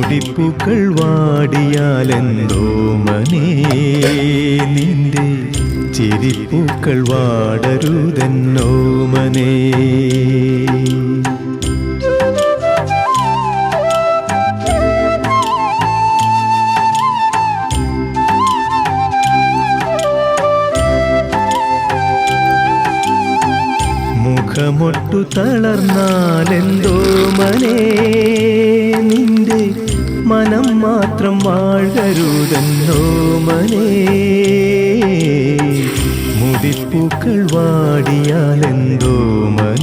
മുടിപ്പൂക്കൾ വാടിയാലെന്തോ മനേ നിന്റെ ചിരിപ്പൂക്കൾ വാടരുതെന്നോ മനേ മുഖമൊട്ടു തളർന്നാലെന്തോ മനേ മനം മാത്രം വാഴരുതെന്നോ മനേ മുടിപ്പൂക്കൾ വാടിയാലെന്തോ മനേ